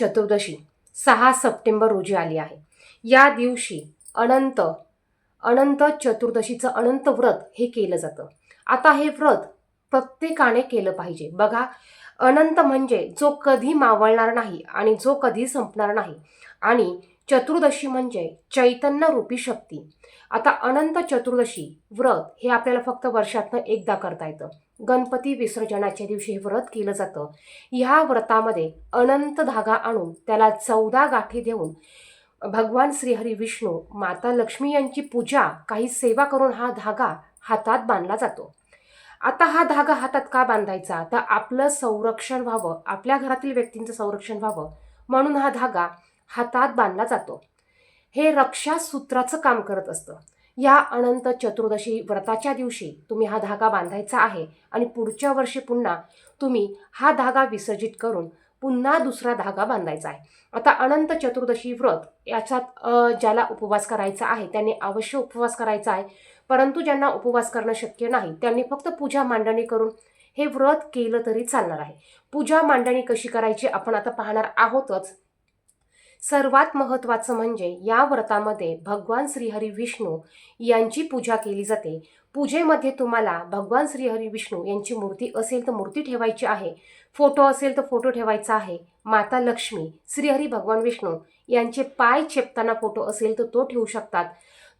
चतुर्दशी सहा सप्टेंबर रोजी आली आहे. या दिवशी अनंत अनंत चतुर्दशीचं अनंत व्रत हे केलं जातं. आता हे व्रत प्रत्येकाने केलं पाहिजे. बघा अनंत म्हणजे जो कधी मावळणार नाही आणि जो कधी संपणार नाही. आणि चतुर्दशी म्हणजे चैतन्य रूपी शक्ती. आता अनंत चतुर्दशी व्रत हे आपल्याला फक्त वर्षातनं एकदा करता येतं. गणपती विसर्जनाच्या दिवशी हे व्रत केलं जातं. ह्या व्रतामध्ये अनंत धागा आणून त्याला चौदा गाठी देऊन भगवान श्रीहरी विष्णू माता लक्ष्मी यांची पूजा काही सेवा करून हा धागा हातात बांधला जातो. आता हा धागा हातात का बांधायचा? तर आपलं संरक्षण व्हावं आपल्या घरातील व्यक्तींचं संरक्षण व्हावं म्हणून हा धागा हातात बांधला जातो. हे रक्षासूत्राचं काम करत असतं. या अनंत चतुर्दशी व्रताच्या दिवशी तुम्ही हा धागा बांधायचा आहे आणि पुढच्या वर्षी पुन्हा तुम्ही हा धागा विसर्जित करून पुन्हा दुसरा धागा बांधायचा आहे. आता अनंत चतुर्दशी व्रत याच्यात ज्याला उपवास करायचा आहे त्यांनी अवश्य उपवास करायचा आहे. परंतु ज्यांना उपवास करणं शक्य नाही त्यांनी फक्त पूजा मांडणी करून हे व्रत केलं तरी चालणार आहे. पूजा मांडणी कशी करायची आपण आता पाहणार आहोतच. सर्वात महत्त्वाचं म्हणजे या व्रतामध्ये भगवान श्रीहरी विष्णू यांची पूजा केली जाते. पूजेमध्ये तुम्हाला भगवान श्रीहरी विष्णू यांची मूर्ती असेल तर मूर्ती ठेवायची आहे. फोटो असेल तर फोटो ठेवायचा आहे. माता लक्ष्मी श्रीहरी भगवान विष्णू यांचे पाय चेपताना फोटो असेल तर तो ठेवू शकतात.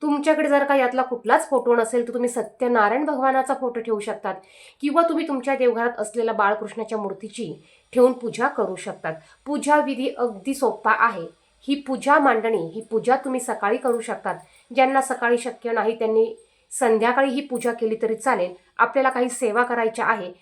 तुमच्याकडे जर का यातला कुठलाच फोटो नसेल तर तुम्ही सत्यनारायण भगवानाचा फोटो ठेवू शकतात. किंवा तुम्ही तुमच्या देवघरात असलेल्या बाळकृष्णाच्या मूर्तीची ठेवून पूजा करू शकतात. पूजा विधी अगदी सोपा आहे. ही पूजा मांडणी ही पूजा तुम्ही सकाळी करू शकतात. ज्यांना सकाळी शक्य नाही त्यांनी संध्याकाळी ही पूजा केली तरी चालेल. आपल्याला काही सेवा करायच्या आहे.